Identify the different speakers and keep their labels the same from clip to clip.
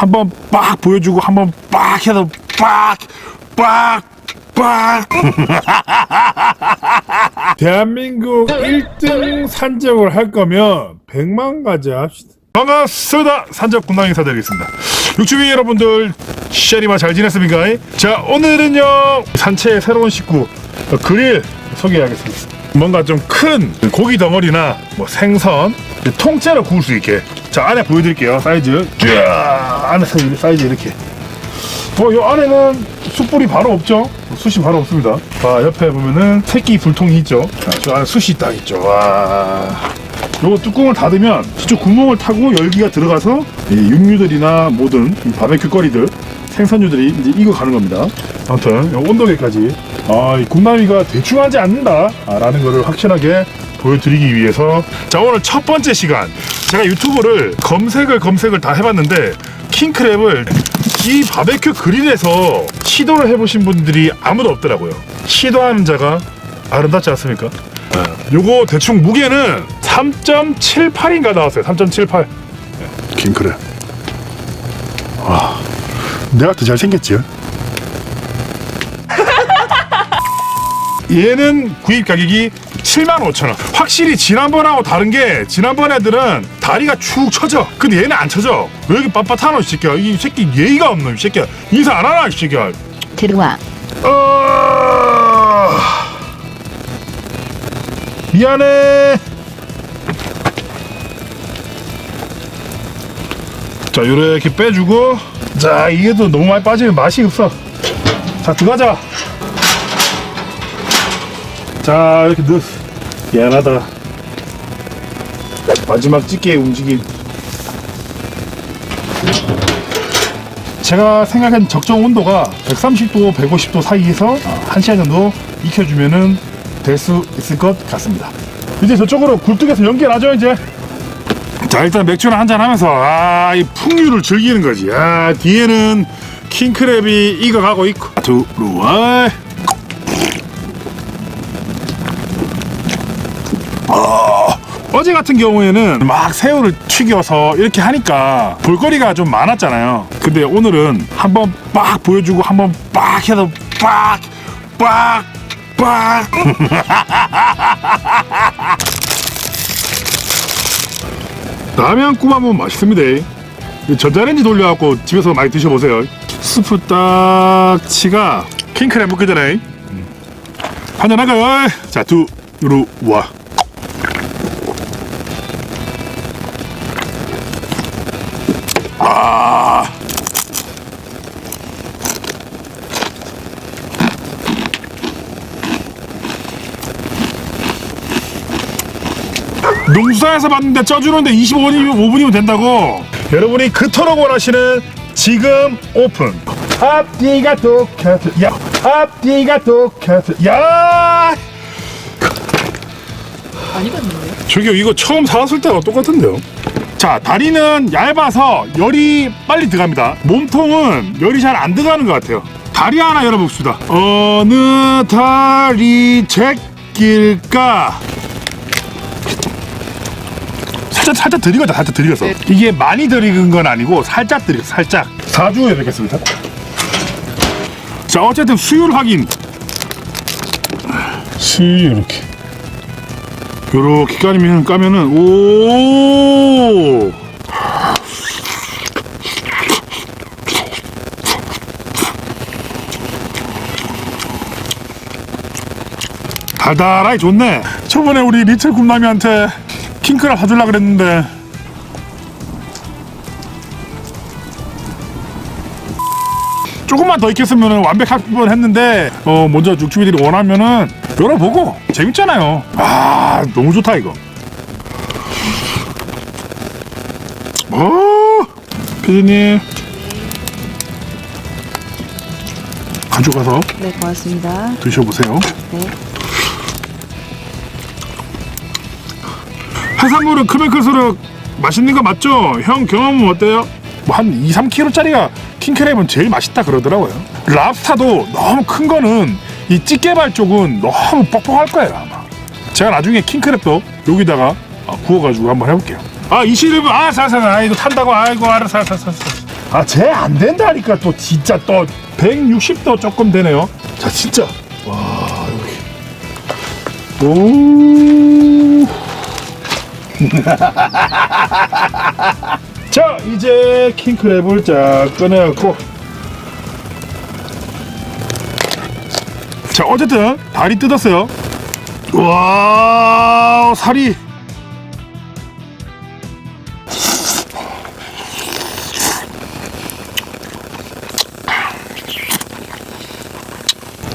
Speaker 1: 한번 빡 보여주고 한번 빡 해서 빡 빡 빡. 대한민국 1등 산적을 할 거면 100만 가지 합시다. 반갑습니다. 산적 군당 인사드리겠습니다. 육주민 여러분들 쉐리마 잘 지냈습니까? 자 오늘은요 산채의 새로운 식구 어, 그릴 소개하겠습니다. 뭔가 좀 큰 고기 덩어리나 뭐 생선 통째로 구울 수 있게. 자 안에 보여드릴게요. 사이즈. 쫙 안에 사이즈, 사이즈 이렇게. 뭐요 안에는 숯불이 바로 없죠? 숯이 바로 없습니다. 자 옆에 보면은 새끼 불통이 있죠? 자, 저 안에 숯이 딱 있죠. 와. 요거 뚜껑을 닫으면 저쪽 구멍을 타고 열기가 들어가서 이 육류들이나 모든 이 바베큐 거리들 생선류들이 이제 익어가는 겁니다. 아무튼 요 온도계까지 아, 이 군나미가 대충 하지 않는다라는 것을 확실하게 보여드리기 위해서 자 오늘 첫 번째 시간 제가 유튜브를 검색을 검색을 다 해봤는데 킹크랩을 이 바베큐 그릴에서 시도를 해보신 분들이 아무도 없더라고요. 시도하는 자가 아름답지 않습니까? 요거 대충 무게는 3.78인가 나왔어요. 3.78. 킹크랩. 와, 내가 더 잘생겼지? 얘는 구입 가격이 75,000원. 확실히 지난번하고 다른 게 지난번 애들은 다리가 축 쳐져. 근데 얘는 안 쳐져. 왜 이렇게 빳빳하노 이 새끼야. 이 새끼 예의가 없노 이 새끼야. 인사 안 하나 이 새끼야.
Speaker 2: 들어와.
Speaker 1: 어... 미안해. 자, 요렇게 빼주고. 자, 이게 또 너무 많이 빠지면 맛이 없어. 자, 들어가자. 자, 이렇게 넣어. 미안하다. 마지막 집게의 움직임. 제가 생각한 적정 온도가 130도, 150도 사이에서 1시간 정도 익혀주면은 될 수 있을 것 같습니다. 이제 저쪽으로 굴뚝에서 연결하죠, 이제. 자, 일단 맥주를 한잔 하면서, 아, 이 풍류를 즐기는 거지. 아, 뒤에는 킹크랩이 익어가고 있고. 들어와. 어제 같은 경우에는 막 새우를 튀겨서 이렇게 하니까 볼거리가 좀 많았잖아요. 근데 오늘은 한번 빡 보여주고 한번 빡 해서 빡, 빡, 빡. 라면 꾸마면 맛있습니다. 이 전자레인지 돌려갖고 집에서 많이 드셔보세요. 스프 딱치가 킹크랩 먹기 전에 한잔 할까요? 자, 두루와. 아. 농사에서 봤는데 쪄주는데 25분이면 5분이면 된다고 여러분이 그토록 원하시는 지금 오픈 앞뒤가 똑같아 야 앞뒤가 똑같아
Speaker 2: 야안 익었는데?
Speaker 1: 저기요 이거 처음 사왔을 때와 똑같은데요 자 다리는 얇아서 열이 빨리 들어갑니다. 몸통은 열이 잘 안 들어가는 것 같아요. 다리 하나 열어봅시다. 어느 다리 제낄까? 살짝 살짝 들이거자 살짝 들이어서.
Speaker 2: 네.
Speaker 1: 이게 많이 들이건 건 아니고 살짝 들이어 살짝. 사주에 뵙겠습니다. 자 어쨌든 수율 확인. 수율 이렇게 요렇게 까면 까면은 오! 달달하게 좋네. 저번에 우리 리틀 굽남이한테 킹크랩 사줄라 그랬는데. 조금만 더 익혔으면 완벽할 뻔 했는데 어 먼저 육주민들이 원하면은 열어보고 재밌잖아요 아 너무 좋다 이거 어 피디님 가져가서
Speaker 2: 네, 고맙습니다.
Speaker 1: 드셔보세요
Speaker 2: 네.
Speaker 1: 해산물은 크면 클수록 맛있는 거 맞죠? 형 경험은 어때요? 뭐 한 2, 3kg짜리가 킹크랩은 제일 맛있다 그러더라고요. 랍스타도 너무 큰 거는 이 찌개발 쪽은 너무 뻑뻑할 거예요 아마. 제가 나중에 킹크랩도 여기다가 아, 구워가지고 한번 해볼게요. 아 이시르브 아 사사 아 이거 탄다고 아이고 알았어 알았어 알았어. 아, 쟤 안 된다니까 또 진짜 또 160도 조금 되네요. 자, 진짜. 와, 여기. 오. 자, 이제 킹크랩을 쫙 꺼내갖고. 자, 어쨌든 다리 뜯었어요. 와, 살이.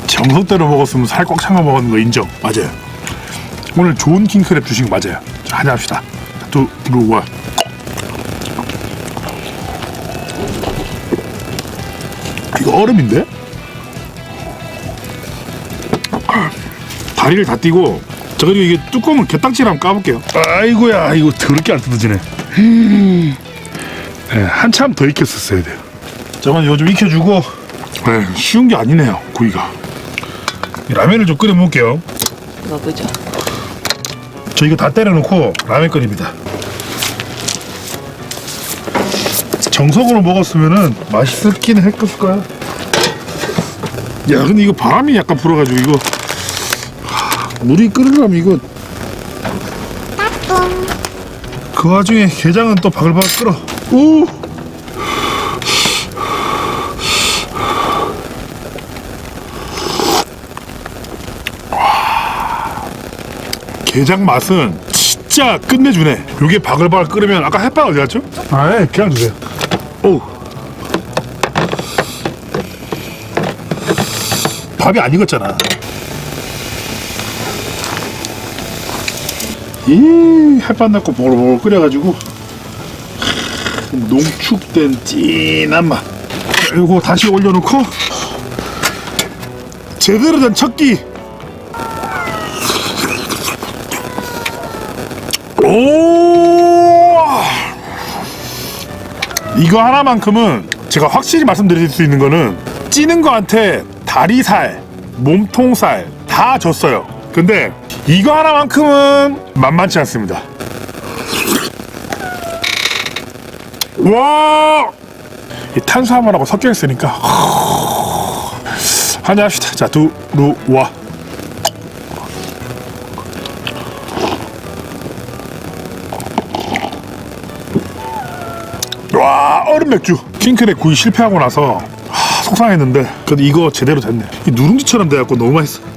Speaker 1: 정석대로 먹었으면 살 꽉 참아 먹었는 거 인정. 맞아요. 오늘 좋은 킹크랩 주신 거 맞아요. 자, 한잔 합시다. 두, 루, 와. 이거 얼음인데? 다리를 다 띄고 저 그리고 이게 뚜껑을 개딱지로 한번 까볼게요. 아이고야, 이거 더럽게 안 뜯어지네. 네, 한참 더 익혔었어야 돼요. 잠깐 이거 좀 익혀주고 네, 쉬운 게 아니네요 구이가 이 라면을 좀 끓여 먹을게요
Speaker 2: 먹보죠.
Speaker 1: 저 이거 다 때려놓고 라면 끓입니다 정석으로 먹었으면은 맛있었긴 했을 거야 야 근데 이거 바람이 약간 불어가지고 이거 하, 물이 끓으려면 이거 그 와중에 게장은 또 바글바글 끓어 오 게장 맛은 진짜 끝내주네. 요게 바글바글 끓으면 아까 햇반 어디 갔죠? 아, 예, 그냥 주세요. 오. 밥이 안 익었잖아. 이 햇반 넣고 보글보글 끓여가지고 농축된 진한 맛. 이거 다시 올려놓고 제대로 된 첫끼 오! 이거 하나만큼은 제가 확실히 말씀드릴 수 있는 거는 찌는 거한테 다리살, 몸통살 다 줬어요. 근데 이거 하나만큼은 만만치 않습니다. 와! 이 탄수화물하고 섞여 있으니까 한잔 합시다. 자, 두, 루, 와. 와 얼음 맥주 킹크랩 구이 실패하고 나서 하, 속상했는데 그래도 이거 제대로 됐네 이 누룽지처럼 돼갖고 너무 맛있어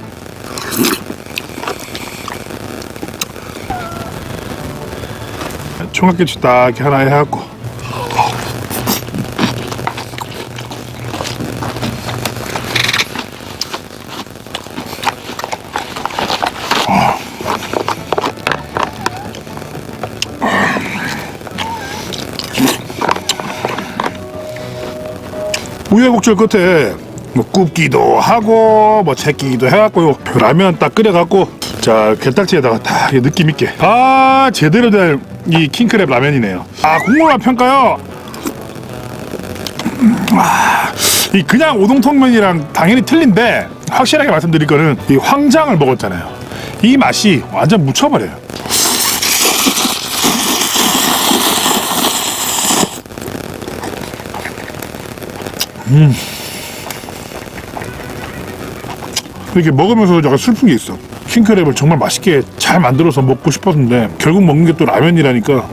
Speaker 1: 총각김치 딱 하나 해갖고. 우여곡절 끝에 뭐 굽기도 하고 뭐 채끼기도 해갖고 요 라면 딱 끓여갖고 자 게딱지에다가 딱 느낌 있게. 아 제대로 된 이 킹크랩 라면이네요. 아 국물만 평가요? 음, 아, 이 그냥 오동통면이랑 당연히 틀린데 확실하게 말씀드릴 거는 이 황장을 먹었잖아요. 이 맛이 완전 묻혀버려요. 이렇게 먹으면서 약간 슬픈 게 있어. 킹크랩을 정말 맛있게 잘 만들어서 먹고 싶었는데 결국 먹는 게 또 라면이라니까.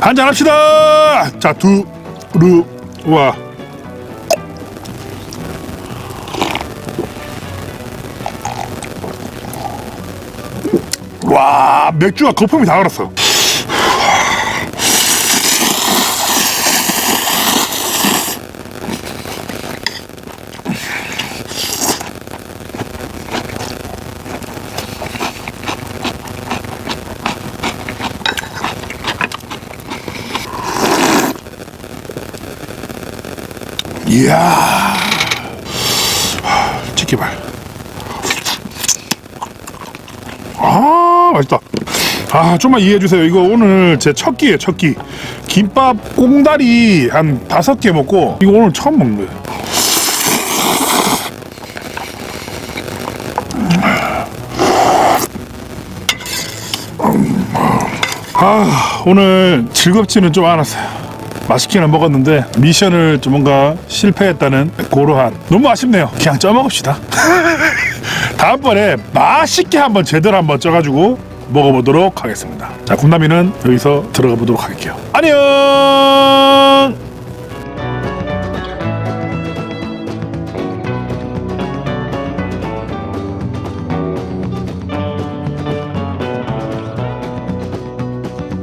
Speaker 1: 한잔 합시다. 자, 두, 루, 와. 와, 맥주가 거품이 다 얼었어. 이야. 치키발. 아, 맛있다. 아, 좀만 이해해 주세요. 이거 오늘 제 첫 끼예요, 첫 끼. 김밥 꽁다리 한 다섯 개 먹고 이거 오늘 처음 먹는 거예요. 아 오늘 즐겁지는 좀 않았어요 맛있기는 먹었는데 미션을 좀 뭔가 실패했다는 고로한 너무 아쉽네요. 그냥 쪄먹읍시다. 다음번에 맛있게 한번 제대로 한번 쪄가지고 먹어보도록 하겠습니다. 자 군남이는 여기서 들어가 보도록 할게요. 안녕